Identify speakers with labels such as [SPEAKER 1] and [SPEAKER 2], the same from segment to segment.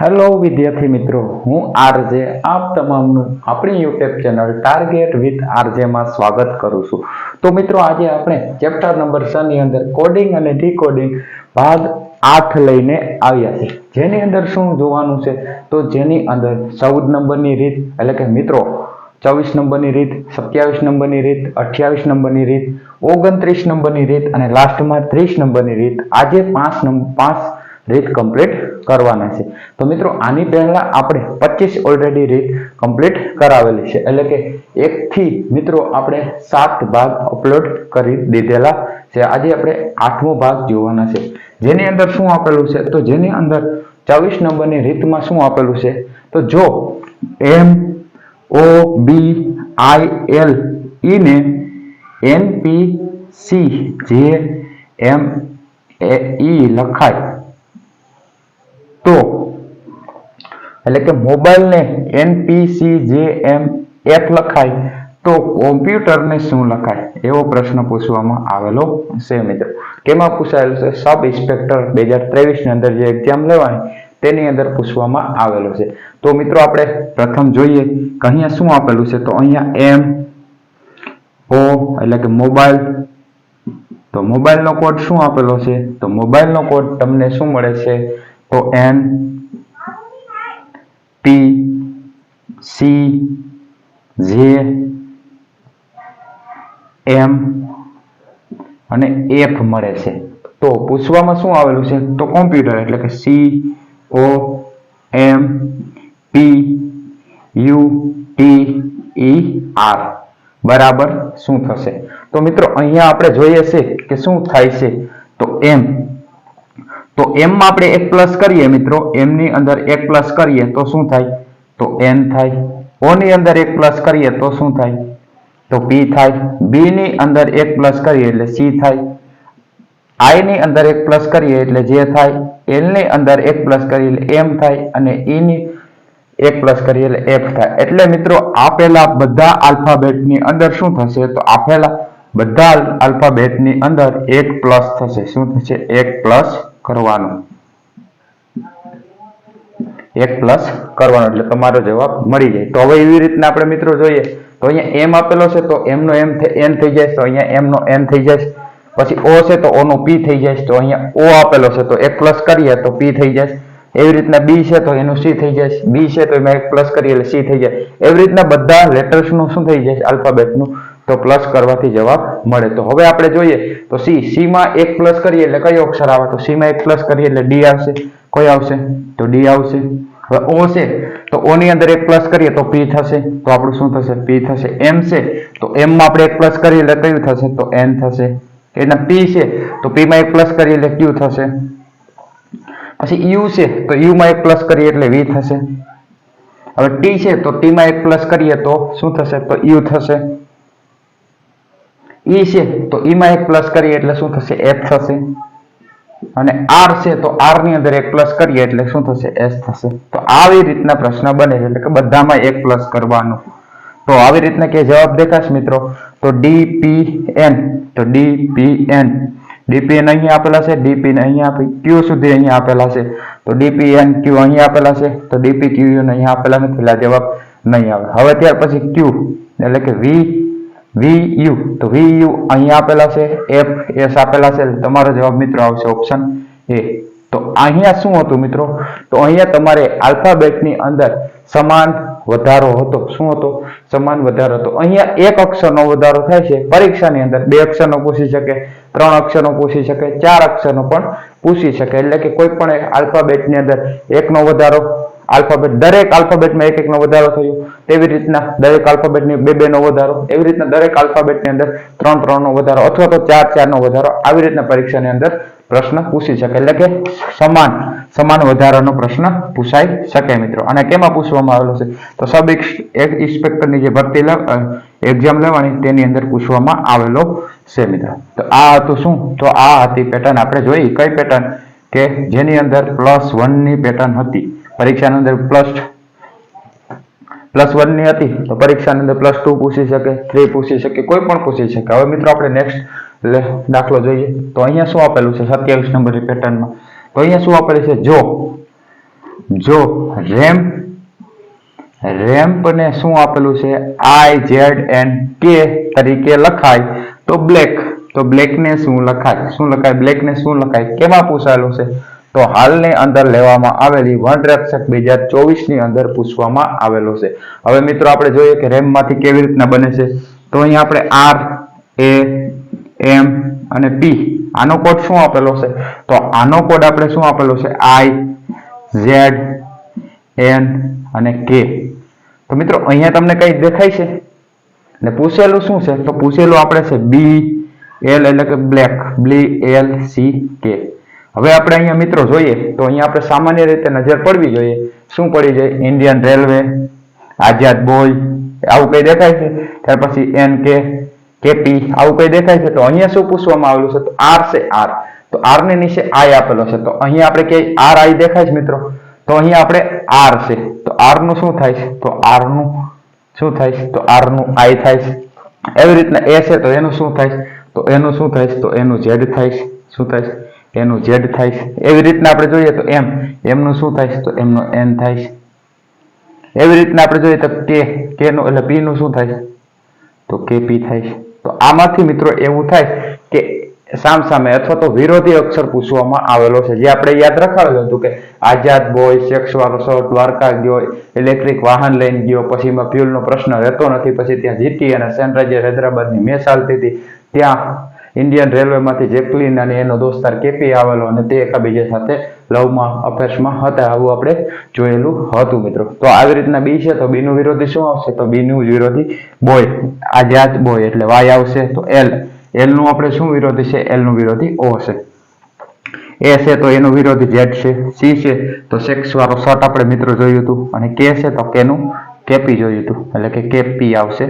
[SPEAKER 1] Hello વિદ્યાર્થી મિત્રો. હું આરજે. આપ તમામનું આપણી યુટ્યુબ ચેનલ ટાર્ગેટ વિથ આરજેમાં સ્વાગત કરું છું. તો મિત્રો, આજે આપણે ચેપ્ટર નંબર છ ની અંદર કોડિંગ અને ડીકોડિંગ ભાગ આઠ લઈને આવ્યા છે જેની અંદર શું જોવાનું છે? તો જેની અંદર ચૌદ નંબરની રીત, એટલે કે મિત્રો ચોવીસ નંબરની રીત, સત્યાવીસ નંબરની રીત, અઠ્યાવીસ નંબરની રીત, ઓગણત્રીસ નંબરની રીત અને લાસ્ટમાં ત્રીસ નંબરની રીત. આજે પાંચ નંબર પાંચ રીત કમ્પ્લીટ કરવાના છે. તો મિત્રો, આની પહેલા આપણે પચીસ ઓલરેડી રીત કમ્પ્લીટ કરાવેલી છે. એટલે કે એકથી મિત્રો આપણે સાત ભાગ અપલોડ કરી દીધેલા છે. આજે આપણે આઠમો ભાગ જોવાના છે. જેની અંદર શું આપેલું છે? તો જેની અંદર ચોવીસ નંબરની રીતમાં શું આપેલું છે? તો જો એમ ઓ બી આઈ એલ ઈને ને એન પી સી જે એમ ઈ લખાય. તો એટલે કે મોબાઈલને એનપીસી જે એમ એફ લખાય, તો કોમ્પ્યુટરને શું લખાય? એવો પ્રશ્ન પૂછવામાં આવેલો છે મિત્રો. કેમાં પૂછાયેલો છે? સબ ઇન્સ્પેક્ટર બે હજાર ત્રેવીસની અંદર જે એક્ઝામ લેવાની તેની અંદર પૂછવામાં આવેલો છે. તો મિત્રો આપણે પ્રથમ જોઈએ કે અહીંયા શું આપેલું છે? તો અહીંયા એમ, ઓ, એટલે કે મોબાઈલ. તો મોબાઈલનો કોડ શું આપેલો છે? તો મોબાઈલનો કોડ તમને શું મળે છે? તો એન પી સી, જે, એમ અને એફ મળે છે. તો પૂછવામાં શું આવેલું છે? તો કોમ્પ્યુટર, એટલે કે C O M P U T E R બરાબર શું થશે? તો મિત્રો, અહીંયા આપણે જોઈએ છે કે શું થાય છે? તો એમ તો એમ માં આપણે એક પ્લસ કરીએ મિત્રો. એમ ની અંદર એક પ્લસ કરીએ તો શું થાય? તો એન થાય. ઓ ની અંદર એક પ્લસ કરીએ તો શું થાય? તો પી થાય. બી ની અંદર એક પ્લસ કરીએ એટલે સી થાય. આઈ ની અંદર એક પ્લસ કરીએ એટલે જે થાય એલની અંદર એક પ્લસ કરીએ એટલે એમ થાય અને ઈ ની એક પ્લસ કરીએ એટલે એફ થાય. એટલે મિત્રો આપેલા બધા આલ્ફાબેટની અંદર શું થશે? તો આપેલા બધા આલ્ફાબેટની અંદર એક પ્લસ થશે. શું થશે? એક પ્લસ કરવાનું. એક પ્લસ કરવાનો. એટલે તમારો જવાબ મળી જાય. તો હવે એવી રીતના આપણે મિત્રો જોઈએ. તો અહીંયા એમ આપેલો છે, તો એમ નો એમ એન થઈ જાય. તો અહીંયા એમ એન થઈ જાય. પછી ઓ છે તો ઓનું પી થઈ જાય તો અહીંયા ઓ આપેલો છે. તો એક પ્લસ કરીએ તો પી થઈ જાય. એવી રીતના બી છે તો એનું સી થઈ જાય. બી છે તો એમાં એક પ્લસ કરીએ એટલે સી થઈ જાય. એવી રીતના બધા લેટર્સનું શું થઈ જાય? આલ્ફાબેટનું તો પ્લસ કરવાથી જવાબ મળે. તો હવે આપણે જોઈએ. તો સી સી માં એક પ્લસ કરીએ એટલે કયો અક્ષર આવે? તો સી માં એક પ્લસ કરીએ એટલે ડી આવશે. કોઈ આવશે? તો ડી આવશે. હવે ઓ છે તો ઓ ની અંદર એક પ્લસ કરીએ તો પી થશે. તો આપણું શું થશે? પી થશે. એમ છે તો એમ માં આપણે એક પ્લસ કરીએ એટલે કયું થશે? તો એન થશે. એના પી છે, તો પી માં એક પ્લસ કરીએ એટલે ક્યુ થશે. પછી યુ છે, તો યુ માં એક પ્લસ કરીએ એટલે વી થશે. હવે ટી છે, તો ટી માં એક પ્લસ કરીએ તો શું થશે? તો યુ થશે. ઈ છે, તો ઈમાં માં એક પ્લસ કરીએ એટલે શું થશે? એફ થશે. અને આર છે, તો આરની અંદર એક પ્લસ કરીએ એટલે શું થશે? એસ થશે. તો આવી રીતના પ્રશ્ન બને છે, એટલે કે બધામાં એક પ્લસ કરવાનું. તો આવી રીતના કે જવાબ દેખાશ મિત્રો. તો ડી પી એન તો ડી પી એન ડીપીએન અહીંયા આપેલા છે ડીપી અહીંયા આપી ક્યુ સુધી અહીંયા આપેલા છે. તો ડીપીએન ક્યુ અહીંયા આપેલા છે, તો ડીપી ક્યુ અહીંયા આપેલા નથી, એટલે આ જવાબ નહીં આવે. હવે ત્યાર પછી ક્યુ એટલે કે વી વી યુ તો વી યુ અહીંયા આપેલા છે એફ એસ આપેલા છે, એટલે તમારો જવાબ મિત્રો આવશે ઓપ્શન એ તો અહીંયા શું હતું મિત્રો? તો અહીંયા તમારે આલ્ફાબેટની અંદર સમાન વધારો હતો. શું હતો? સમાન વધારો હતો. અહીંયા એક અક્ષરનો વધારો થાય છે. પરીક્ષાની અંદર બે અક્ષરનો પૂછી શકે, ત્રણ અક્ષરનો પૂછી શકે, ચાર અક્ષરનો પણ પૂછી શકે. એટલે કે કોઈ પણ આલ્ફાબેટની અંદર એકનો વધારો આલ્ફાબેટ, દરેક આલ્ફાબેટમાં એક એકનો વધારો થયો. તેવી રીતના દરેક આલ્ફાબેટની બે બે નો વધારો. એવી રીતના દરેક આલ્ફાબેટની અંદર ત્રણ ત્રણ નો વધારો અથવા તો ચાર ચાર નો વધારો. આવી રીતના પરીક્ષાની અંદર પ્રશ્ન પૂછી શકે. એટલે કે સમાન સમાન વધારાનો પ્રશ્ન પૂછાઈ શકે મિત્રો. અને કેમાં પૂછવામાં આવેલો છે? તો સબ ઇન્સ્પેક્ટરની જે ભરતી એક્ઝામ લેવાની તેની અંદર પૂછવામાં આવેલો છે મિત્રો. તો આ હતું શું? તો આ હતી પેટર્ન આપણે જોઈ કઈ પેટર્ન કે જેની અંદર પ્લસ વનની પેટર્ન હતી. પરીક્ષાની અંદર પ્લસ પ્લસ વનની હતી, તો પરીક્ષાની અંદર પ્લસ ટુ પૂછી શકે થ્રી પૂછી શકે, કોઈ પણ પૂછી શકે. હવે મિત્રો આપણે નેક્સ્ટ દાખલો જોઈએ. તો અહીંયા શું આપેલું છે? સત્યાવીસ નંબરની પેટર્નમાં તો અહીંયા શું આપેલું છે? જો જો રેમ્પ રેમ્પ ને શું આપેલું છે? આઈ ઝેડ એન કે તરીકે લખાય. તો બ્લેક તો બ્લેક ને શું લખાય? શું લખાય? બ્લેક ને શું લખાય? કેમાં પૂછાયેલું છે? તો હાલની અંદર લેવામાં આવેલી વન રક્ષક બે હજાર ચોવીસની અંદર પૂછવામાં આવેલો છે. હવે મિત્રો આપણે જોઈએ કે રેમમાંથી કેવી રીતના બને છે. તો અહીંયા આપણે આર એ એમ અને પી આનો કોડ શું આપેલો છે? તો આનો કોડ આપણે શું આપેલો છે? આઈ ઝેડ એન અને કે તો મિત્રો અહીંયા તમને કઈ દેખાય છે? ને પૂછેલું શું છે? તો પૂછેલું આપણે છે બી એલ એટલે કે બ્લેક બ્લી એલ સી કે હવે આપણે અહીંયા મિત્રો જોઈએ, તો અહીંયા આપણે સામાન્ય રીતે નજર પડવી જોઈએ. શું પડી જાય ઇન્ડિયન રેલવે આઝાદ બોય આવું કઈ દેખાય છે? ત્યાર પછી એન કે કેપી આવું કઈ દેખાય છે? તો અહીંયા શું પૂછવામાં આવેલું છે? તો આર છે આર તો આર ને નીચે આઈ આપેલો છે. તો અહીંયા આપણે કે આર આઈ દેખાય છે મિત્રો? તો અહીંયા આપણે આર છે. તો આરનું શું થાય છે? તો આરનું શું થાય છે? તો આરનું આઈ થાય છે. એવી રીતના એ છે તો એનું શું થાય છે? તો એનું શું થાય છે? તો એનું ઝેડ થાય છે. શું થાય છે? એનું ઝેડ થાય એવી રીતના આપણે જોઈએ તો એમ, એમનું શું થાય તો એમનું એન થાય એવી રીતના આપણે જોઈએ તો કે કે નું એટલે પી નું શું થાય તો કે પી થાય તો આમાંથી મિત્રો એવું થાય કે સામ સામે અથવા તો વિરોધી અક્ષર પૂછવામાં આવેલો છે. જે આપણે યાદ રખાવેલું હતું કે આઝાદ બોય, સેક્સ વાળો શર્ટ દ્વારકા ગયો, ઇલેક્ટ્રિક વાહન લઈને ગયો, પછી એમાં fuel નો પ્રશ્ન રહેતો નથી, પછી ત્યાં જીટી અને સનરાઈઝર હૈદરાબાદની મેચ ચાલતી હતી. ત્યાં ઇન્ડિયન રેલવેમાંથી જેકલિન અને એનો દોસ્તાર કેપી આવેલો અને તે એકબીજા સાથે લવમાં, અફેર્સમાં હતા. આવું આપણે જોયેલું હતું મિત્રો. તો આવી રીતના બી છે, તો બીનું વિરોધી શું આવશે? તો બીનું વિરોધી બોય આઝાદ બોય એટલે વાય આવશે. તો એલ એલનું આપણે શું વિરોધી છે? એલનું વિરોધી ઓ છે. એ છે, તો એનું વિરોધી ઝેડ છે. સી છે, તો સેક્સ વાળો શર્ટ આપણે મિત્રો જોયું હતું. અને કે છે, તો કેનું કેપી જોયું હતું. એટલે કે કેપી આવશે.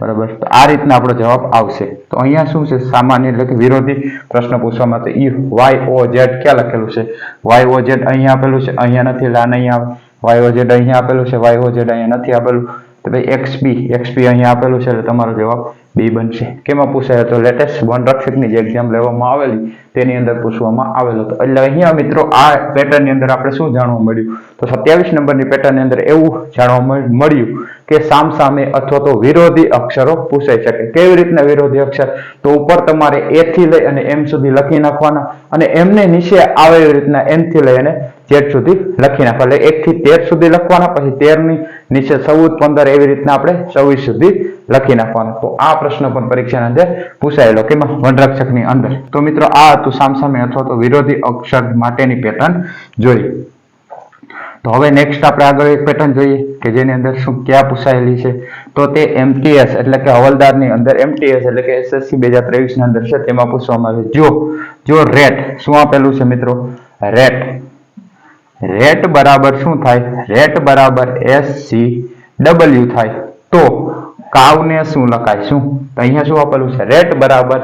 [SPEAKER 1] બરાબર? તો આ રીતના આપણો જવાબ આવશે. તો અહીંયા શું છે? સામાન્ય એટલે કે વિરોધી પ્રશ્ન પૂછવામાં તો ઈ વાય ઓ ઝેડ ક્યાં લખેલું છે? વાય ઓ ઝેડ અહીંયા આપેલું છે? અહીંયા નથી. એટલે આને અહીંયા વાય ઓ ઝેડ અહીંયા આપેલું છે? વાય ઓ ઝેડ અહીંયા નથી આપેલું. તો ભાઈ એક્સપી એક્સપી અહીંયા આપેલું છે એટલે તમારો જવાબ બી બનશે. કેમાં પૂછાય તો લેટેસ્ટ વન રક્ષકની જે એક્ઝામ લેવામાં આવેલી, તેની અંદર પૂછવામાં આવેલો હતો. એટલે અહીંયા મિત્રો આ પેટર્નની અંદર આપણે શું જાણવા મળ્યું? તો સત્યાવીસ નંબરની પેટર્નની અંદર એવું જાણવા મળ્યું કે સામ સામે અથવા તો વિરોધી અક્ષરો પૂછાઈ શકે. કેવી રીતના વિરોધી અક્ષર? તો ઉપર તમારે એ થી લઈ અને એમ સુધી લખી નાખવાના અને એમને નીચે આવે એવી રીતના એમ થી લઈ અને જેટ સુધી લખી નાખવા. એટલે એક થી તેર સુધી લખવાના, પછી તેરની નીચે ચૌદ, પંદર એવી રીતના આપણે ચોવીસ સુધી લખી નાખવાનો. તો આ પ્રશ્ન પણ પરીક્ષાની અંદર પૂછાયેલો કેમાં વનરક્ષકની અંદર. તો મિત્રો, આ હતું સામસામે અથવા તો વિરોધી અક્ષર માટેની પેટર્ન જોઈ. તો હવે નેક્સ્ટ આપણે આગળ એક પેટર્ન જોઈએ કે જેની અંદર શું ક્યાં પૂછાયેલી છે. તો તે એમટીએસ એટલે કે હવલદારની અંદર એમટીએસ એટલે કે એસએસસી બે હજાર ત્રેવીસની અંદર છે. તેમાં પૂછવામાં આવે જો જો રેટ શું આપેલું છે મિત્રો? રેટ રેટ બરાબર શું થાય? રેટ બરાબર એસ સી ડબલ્યુ થાય. તો કાવને શું લખાય? શું? તો અહીંયા શું આપેલું છે? રેટ બરાબર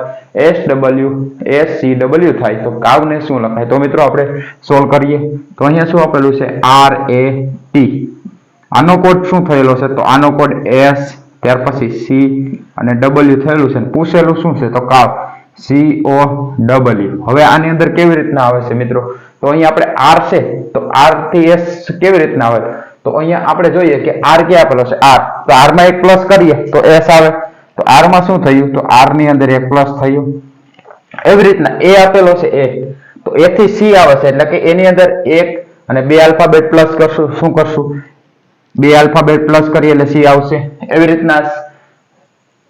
[SPEAKER 1] S W S C W થાય. તો કાવને શું લખાય? તો મિત્રો આપણે સોલ્વ કરીએ. તો અહીંયા શું આપેલું છે? આર એ ટી આનો કોડ શું થયેલો છે? તો આનો કોડ એસ ત્યાર પછી સી અને ડબલ્યુ થયેલું છે. પૂછેલું શું છે? તો કાવ. સી ઓ ડબલ્યુ હવે આની અંદર કેવી રીતના આવે છે મિત્રો? તો અહીંયા આપણે આર છે. તો આરથી એસ કેવી રીતના આવે? તો અહીંયા આપણે જોઈએ કે આર ક્યાં આપેલો છે? આર તો આરમાં એક પ્લસ કરીએ તો એસ આવે. તો આરમાં શું થયું? તો આરની અંદર એક પ્લસ થયું. એવી રીતના એ આપેલો છે એ તો એ થી સી આવે છે એટલે કે એની અંદર એક અને બે આલ્ફાબેટ પ્લસ કરશું. શું કરશું? બે આલ્ફાબેટ પ્લસ કરીએ એટલે સી આવશે. એવી રીતના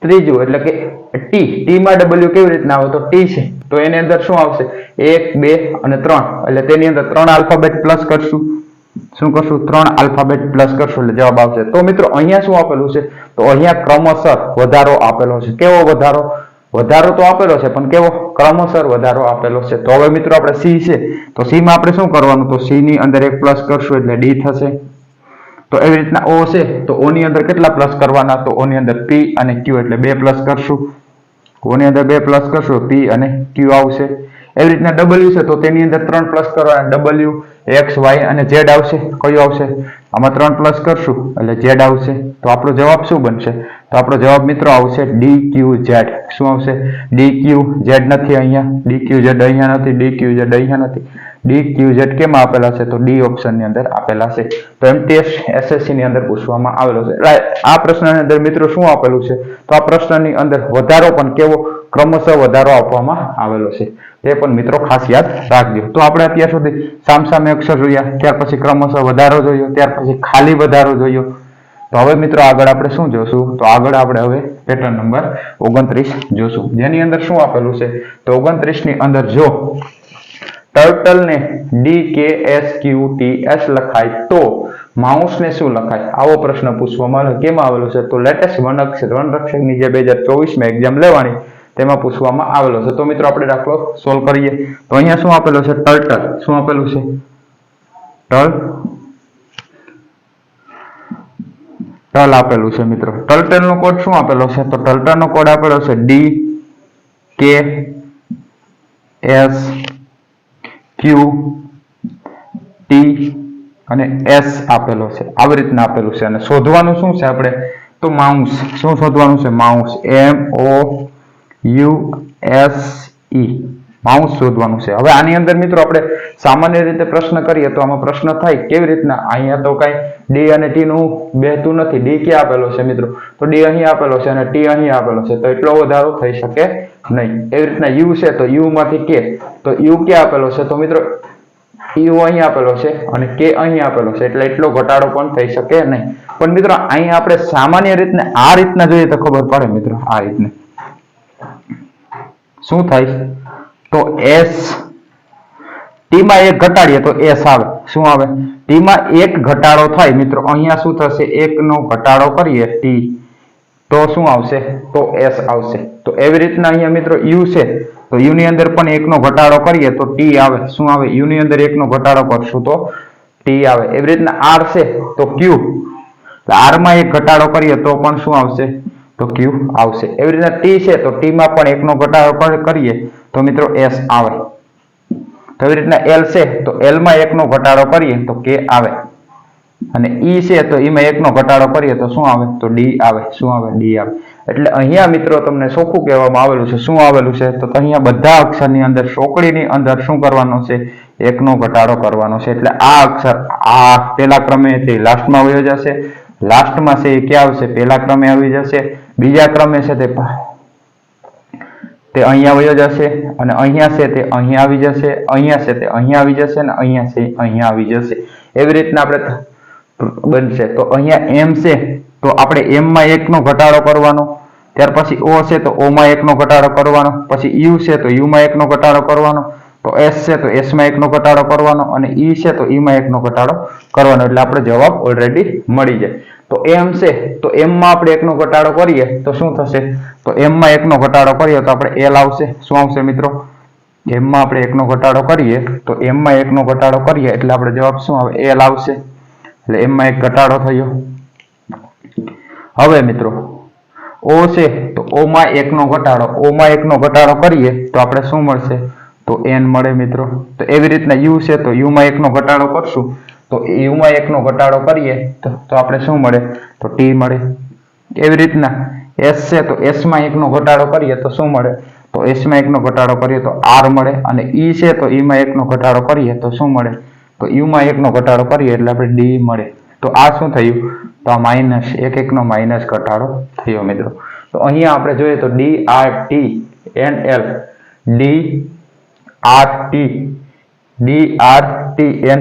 [SPEAKER 1] ત્રીજું એટલે કે ટી ટી માં ડબલ્યુ કેવી રીતના આવે? તો ટી છે. તો એની અંદર શું આવશે? એક, બે અને ત્રણ. એટલે તેની અંદર ત્રણ આલ્ફાબેટ પ્લસ કરશું. શું કરશું? ત્રણ આલ્ફાબેટ પ્લસ કરશું, એટલે જવાબ આવશે. તો મિત્રો, અહીંયા શું આપેલું છે? તો અહીંયા ક્રમસર વધારો આપેલો છે. કેવો વધારો? વધારો તો આપેલો છે, પણ કેવો? ક્રમસર વધારો આપેલો છે. તો હવે મિત્રો, આપણે સી છે. તો સી માં આપણે શું કરવાનું? તો સી ની અંદર એક પ્લસ કરશું, એટલે ડી થશે. તો એવી રીતના ઓ છે. તો ઓ ની અંદર કેટલા પ્લસ કરવાના? તો ઓ ની અંદર પી અને ક્યુ, એટલે બે પ્લસ કરશું. ઓ ની અંદર બે પ્લસ કરશું, પી અને ક્યુ આવશે. એવી રીતના ડબલ્યુ છે, તો તેની અંદર ત્રણ પ્લસ કરવાના. ડબલ્યુ એક્સ વાય અને ઝેડ આવશે. કયું આવશે? આમાં ત્રણ પ્લસ કરશું. એટલે ઝેડ આવશે. તો આપણો જવાબ શું બનશે? તો આપણો જવાબ મિત્રો આવશે ડી ક્યુ ઝેડ. શું આવશે? ડી ક્યુ ઝેડ નથી અહીંયા. ડી ક્યુ ઝેડ અહીંયા નથી. ડી ક્યુ ઝેડ અહીંયા નથી. ડી ક્યુ ઝેડ કેમ આપેલા છે? તો ડી ઓપ્શનની અંદર આપેલા છે. તો એમ ટેસ્ટ એસએસસી ની અંદર પૂછવામાં આવેલો છે. આ પ્રશ્નની અંદર મિત્રો શું આપેલું છે? તો આ પ્રશ્નની અંદર વધારો પણ કેવો? ક્રમશઃ વધારો આપવામાં આવેલો છે. તે પણ મિત્રો ખાસ યાદ રાખજો. તો આપણે અત્યાર સુધી સામસામે અક્ષર જોયા, ત્યાર પછી ક્રમશઃ વધારો જોયો, ત્યાર પછી ખાલી વધારો જોયો. તો હવે મિત્રો આગળ આપણે શું જોશું? તો આગળ આપણે હવે પેટર્ન નંબર ઓગણત્રીસ જોશું. જેની અંદર શું આપેલું છે? તો ઓગણત્રીસની અંદર જો ટર્ટલ ને D K S Q T S લખાય, તો માઉસ ને શું લખાય? આવો પ્રશ્ન પૂછવામાં કેમ આવેલો છે? તો લેટેસ્ટ વન અક્ષર વનરક્ષકની જે બે હજાર ચોવીસમાં એક્ઝામ લેવાની તેમાં પૂછવામાં આવેલો છે. તો મિત્રો આપણે દાખલો સોલ્વ કરીએ. તો અહીંયા શું આપેલો છે? ટર્ટલ શું આપેલું છે? ટલ ટલ આપેલું છે મિત્રો. ટર્ટલ નો કોડ શું આપેલો છે? તો ટર્ટલ નો કોડ આપેલો છે D K S Q T અને એસ આપેલો છે. આવી રીતના આપેલું છે. અને શોધવાનું શું છે આપણે? તો માઉસ શું શોધવાનું છે? Mouse M O U S E. Mouse શોધવાનું છે. હવે આની અંદર મિત્રો આપણે સામાન્ય રીતે પ્રશ્ન કરીએ તો આમાં પ્રશ્ન થાય કેવી રીતના? અહીંયા તો કઈ ડી અને ટી નું બેહતું નથી. ડી ક્યાં આપેલો છે મિત્રો? તો ડી અહીં આપેલો છે અને ટી અહીં આપેલો છે. તો એટલો વધારો થઈ શકે નહીં. એવી રીતના યુ છે તો યુ માંથી કે. તો યુ ક્યાં આપેલો છે? તો મિત્રો યુ અહીં આપેલો છે અને કે અહીં આપેલો છે. એટલે એટલો ઘટાડો પણ થઈ શકે નહીં. પણ મિત્રો, અહીં આપણે સામાન્ય રીતને આ રીતના જોઈએ તો ખબર પડે મિત્રો, આ રીતને. શું થાય? તો એસ. ટીમાં એક ઘટાડીએ તો એસ આવે. શું આવે? ટીમાં એક ઘટાડો થાય, મિત્રો. અહીંયા શું થશે? એકનો ઘટાડો કરીએ, ટી. તો શું આવશે? તો એસ આવશે. તો એવી રીતના અહીંયા, મિત્રો, યુ છે. તો યુ ની અંદર પણ એકનો ઘટાડો કરીએ તો ટી આવે. શું આવે? યુ ની અંદર એકનો ઘટાડો કરશું તો ટી આવે. એવી રીતના આર છે તો ક્યુ. આરમાં એક ઘટાડો કરીએ તો પણ શું આવશે? તો ક્યુ આવશે. એવી રીતના ટી છે, તો ટીમાં પણ એકનો ઘટાડો કર- કરીએ તો મિત્રો એસ આવે. તો એવી રીતના એલ છે, તો એલમાં એકનો ઘટાડો કરીએ તો કે આવે. અને ઈ છે, તો એમાં એકનો ઘટાડો કરીએ તો શું આવે? તો ડી આવે. શું આવે? ડી આવે. એટલે અહીંયા મિત્રો તમને ચોખ્ખું કહેવામાં આવેલું છે. શું આવેલું છે? તો અહીંયા બધા અક્ષરની અંદર, ચોકડીની અંદર શું કરવાનું છે? એકનો ઘટાડો કરવાનો છે. એટલે આ અક્ષર, આ પેલા ક્રમે તે લાસ્ટમાં વયો જશે. લાસ્ટમાં છે એ ક્યાં આવશે? પહેલા ક્રમે આવી જશે. બીજા ક્રમે છે તે તે અહીંયા વયો જશે અને અહીંયા છે તે અહીંયા આવી જશે, અહીંયા છે તે અહીંયા આવી જશે અને અહીંયા છે અહીંયા આવી જશે. એવી રીતના આપણે બનશે. તો અહીંયા એમ છે, તો આપણે એમ માં એકનો ઘટાડો કરવાનો, ત્યાર પછી ઓ છે તો ઓમાં એકનો ઘટાડો કરવાનો, પછી યુ છે તો યુ માં એકનો ઘટાડો કરવાનો, તો એસ છે તો એસમાં એકનો ઘટાડો કરવાનો અને ઈ છે તો ઈમાં એકનો ઘટાડો કરવાનો. એટલે આપણે જવાબ ઓલરેડી મળી જાય. તો એમ છે, તો એમમાં આપણે એકનો ઘટાડો કરીએ, તો શું થશે? તો એમમાં એકનો ઘટાડો કરીએ તો આપણે એલ આવશે. શું આવશે મિત્રો? એમમાં આપણે એકનો ઘટાડો કરીએ, તો એમમાં એકનો ઘટાડો કરીએ, એટલે આપણે જવાબ શું આવે? એલ આવશે. એટલે એમમાં એક ઘટાડો થયો. હવે મિત્રો ઓ છે, તો ઓ માં એકનો ઘટાડો. ઓમાં એકનો ઘટાડો કરીએ, તો આપણે શું મળશે? તો એન મળે મિત્રો. તો એવી રીતના યુ છે, તો યુ માં એકનો ઘટાડો કરશું. તો યુમાં એકનો ઘટાડો કરીએ તો આપણે શું મળે? તો ટી મળે. એવી રીતના એસ છે તો એસમાં એકનો ઘટાડો કરીએ તો શું મળે? તો એસમાં એકનો ઘટાડો કરીએ તો આર મળે અને ઈ છે તો ઈમાં એકનો ઘટાડો કરીએ તો શું મળે? તો યુમાં એકનો ઘટાડો કરીએ એટલે આપણે ડી મળે. તો આ શું થયું? તો આ માઇનસ, એક એકનો માઇનસ ઘટાડો થયો મિત્રો. તો અહીંયા આપણે જોઈએ તો D R T N L, D R T, D R T N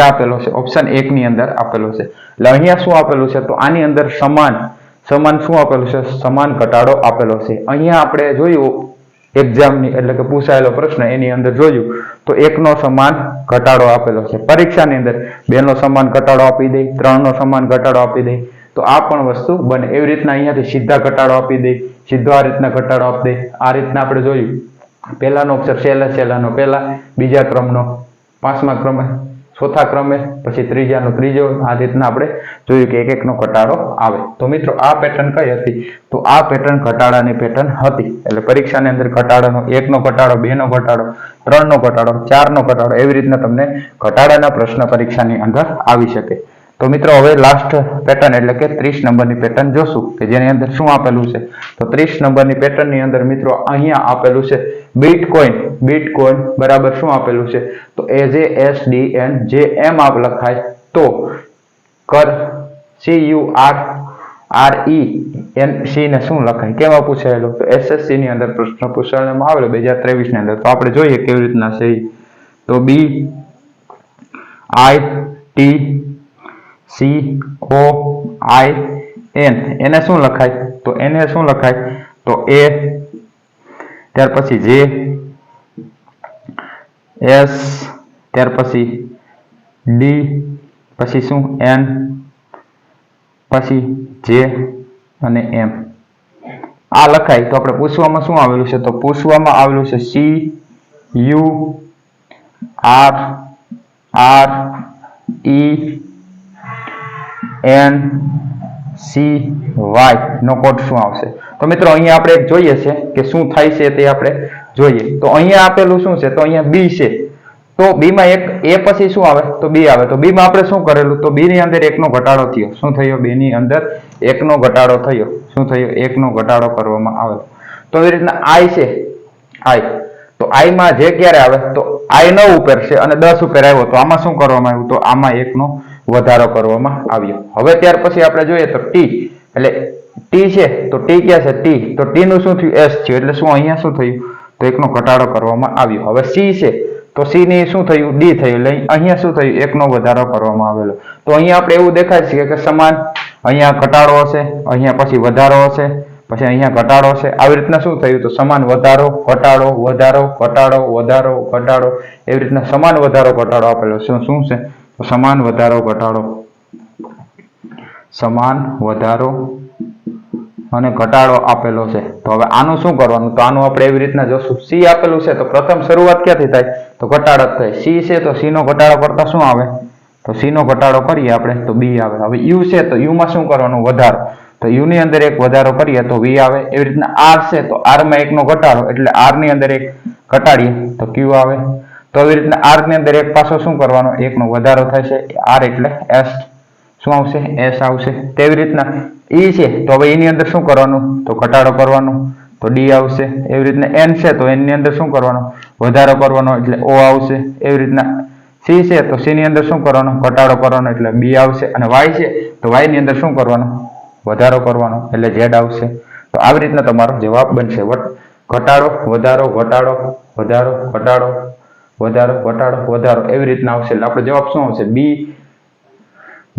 [SPEAKER 1] આપેલો છે ઓપ્શન એક ની અંદર આપેલો છે એટલે અહીંયા શું આપેલું છે તો આની અંદર સમાન સમાન શું આપેલું છે સમાન ઘટાડો આપેલો છે અહીંયા આપણે જોયું એક્ઝામની એટલે કે પૂછાયેલો પ્રશ્ન એની અંદર જોયું તો એકનો સમાન ઘટાડો આપેલો છે પરીક્ષાની અંદર બે નો સમાન ઘટાડો આપી દે ત્રણનો સમાન ઘટાડો આપી દે તો આ પણ વસ્તુ બને એવી રીતના અહીંયાથી સીધા ઘટાડો આપી દે, સીધો આ રીતના ઘટાડો આપી દે, આ રીતના આપણે જોયું. પહેલાનો અક્ષર છેલ્લા, છેલ્લાનો પહેલા, બીજા ક્રમનો. પાંચમા ક્રમે, ચોથા ક્રમે, પછી ત્રીજાનો ત્રીજો, આ રીતના આપણે જોયું કે એક એકનો ઘટાડો આવે. તો મિત્રો, આ પેટર્ન કઈ હતી? તો આ પેટર્ન ઘટાડાની પેટર્ન હતી. એટલે પરીક્ષાની અંદર ઘટાડાનો એકનો ઘટાડો, બેનો ઘટાડો, ત્રણનો ઘટાડો, ચારનો ઘટાડો, એવી રીતના તમને ઘટાડાના પ્રશ્ન પરીક્ષાની અંદર આવી શકે. તો મિત્રો હવે લાસ્ટ પેટર્ન એટલે કે ત્રીસ નંબરની પેટર્ન જોશું કે જેની અંદર શું આપેલું છે? તો ત્રીસ નંબરની પેટર્નની અંદર મિત્રો અહીંયા આપેલું છે બીટ કોઈન બીટ કોઈન બરાબર શું આપેલું છે? તો એ જે એસ ડી એન જે એમ આપ લખાય તો કર C U R R E N C ને શું લખાય? કેમાં પૂછાયેલો? તો એસએસસી ની અંદર પ્રશ્ન પૂછવામાં આવેલો બે હજાર ત્રેવીસની અંદર. તો આપણે જોઈએ કેવી રીતના છે તો B I T C O I, N. એને શું લખાય? તો એને શું લખાય? તો એ, ત્યાર પછી જે, એસ, ત્યાર પછી ડી, પછી શું? એન, પછી જે અને એમ. આ લખાય. તો આપણે પૂછવામાં શું આવેલું છે? તો પૂછવામાં આવેલું છે C, U, R R, E N C Y નો કોડ શું આવશે? તો મિત્રો, અહીંયા આપણે જોઈએ છે કે શું થાય છે તે આપણે જોઈએ. તો અહીંયા આપેલું શું છે? તો અહીંયા બી છે. તો બી માં એક એ પછી શું આવે? તો બી આવે. તો બી માં આપણે શું કરેલું? તો બી ની અંદર એકનો ઘટાડો થયો. શું થયો? બી ની અંદર એકનો ઘટાડો થયો. શું થયો? એકનો ઘટાડો કરવામાં આવે. તો એવી રીતના આઈ છે. આઈ તો આઈ માં જે ક્યારે આવે? તો આઈ નવ ઉપર છે અને દસ ઉપર આવ્યો. તો આમાં શું કરવામાં આવ્યું? તો આમાં એકનો વધારો કરવામાં આવ્યો. હવે ત્યાર પછી આપણે જોઈએ તો ટી. એટલે ટી છે, તો ટી ક્યાં છે? ટી. તો ટી નું શું થયું? એસ થયું એટલે શું અહીંયા શું થયું? તો એકનો ઘટાડો કરવામાં આવ્યો. હવે સી છે. તો સી ની શું થયું? ડી થયું. એટલે અહીંયા શું થયું? એકનો વધારો કરવામાં આવેલો. તો અહીંયા આપણે એવું દેખાય છે કે સમાન. અહીંયા ઘટાડો હશે, અહીંયા પછી વધારો હશે, પછી અહીંયા ઘટાડો છે આવી રીતના શું થયું? તો સમાન વધારો, ઘટાડો વધારો ઘટાડો વધારો, ઘટાડો. એવી રીતના સમાન વધારો, ઘટાડો આપેલો શું શું છે? તો સમાન વધારો ઘટાડો. સમાન વધારો અને ઘટાડો આપેલો છે. તો હવે આનું શું કરવાનું? તો આનું આપણે એવી રીતના જોશું. સી આપેલું છે, તો પ્રથમ શરૂઆત ક્યાંથી થાય? તો ઘટાડો થાય. સી છે, તો સી નો ઘટાડો કરતા શું આવે? તો સી નો ઘટાડો કરીએ આપણે, તો બી આવે. હવે યુ છે, તો યુ માં શું કરવાનું? વધારો. તો યુ ની અંદર એક વધારો કરીએ, તો વી આવે. એવી રીતના આર છે, તો આરમાં એકનો ઘટાડો. એટલે આરની અંદર એક ઘટાડીએ, તો ક્યુ આવે. તો એવી રીતના આર્કની અંદર એક પાછો શું કરવાનો? એકનો વધારો થશે. આર એટલે એસ શું આવશે? એસ આવશે. તેવી રીતના ઈ છે. તો હવે એની અંદર શું કરવાનું? તો ઘટાડો કરવાનો. તો ડી આવશે. એવી રીતના એન છે. તો એની અંદર શું કરવાનો? વધારો કરવાનો એટલે ઓ આવશે. એવી રીતના સી છે. તો સી ની અંદર શું કરવાનો? ઘટાડો કરવાનો એટલે બી આવશે. અને વાય છે. તો વાયની અંદર શું કરવાનો? વધારો કરવાનો એટલે ઝેડ આવશે. તો આવી રીતના તમારો જવાબ બનશે. ઘટાડો, વધારો ઘટાડો વધારો, ઘટાડો. વધારો, ઘટાડો, વધારો એવી રીતના આવશે. એટલે આપણો જવાબ શું આવશે? B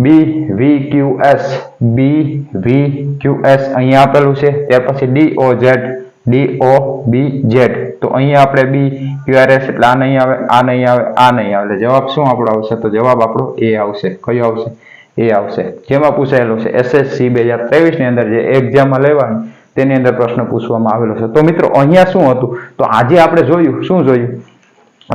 [SPEAKER 1] B V Q S B V Q S અહીંયા આપેલું છે. ત્યાર પછી D O Z D O B Z તો અહીંયા આપણે બી ક્યુ આર એસ એટલે આ નહીં આવે, આ નહીં આવે, આ નહીં આવે. એટલે જવાબ શું આપણો આવશે? તો જવાબ આપણો એ આવશે. કયો આવશે? એ આવશે. જેમાં પૂછાયેલો છે એસએસસી બે હજાર ત્રેવીસની અંદર જે એક્ઝામમાં લેવાની, તેની અંદર પ્રશ્ન પૂછવામાં આવેલો છે. તો મિત્રો, અહીંયા શું હતું? તો આજે આપણે જોયું, શું જોયું?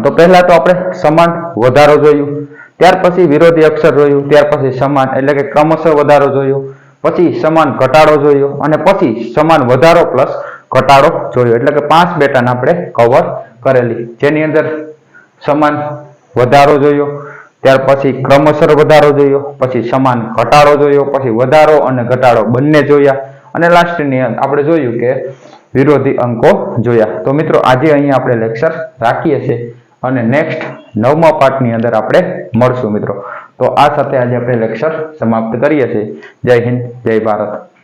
[SPEAKER 1] તો પહેલા તો આપણે સમાન વધારો જોયું, ત્યાર પછી વિરોધી અક્ષર જોયું, ત્યાર પછી સમાન, એટલે કે ક્રમશઃ વધારો જોયો, પછી સમાન ઘટાડો જોયો, અને પછી સમાન વધારો પ્લસ ઘટાડો જોયો, એટલે કે પાંચ પેટર્ન આપણે કવર કરેલી. જેની અંદર સમાન વધારો જોયો, ત્યાર પછી ક્રમસર વધારો જોયો, પછી સમાન ઘટાડો જોયો, પછી વધારો અને ઘટાડો બંને જોયા, અને લાસ્ટની આપણે જોયું કે વિરોધી અંકો જોયા. તો મિત્રો, આજે અહીંયા આપણે લેક્ચર રાખીએ છીએ. અને નેક્સ્ટ નવમા પાઠની અંદર આપણે મળશું મિત્રો. તો આ સાથે આજે આપણે લેક્ચર સમાપ્ત કરીએ છીએ. જય હિન્દ, જય ભારત.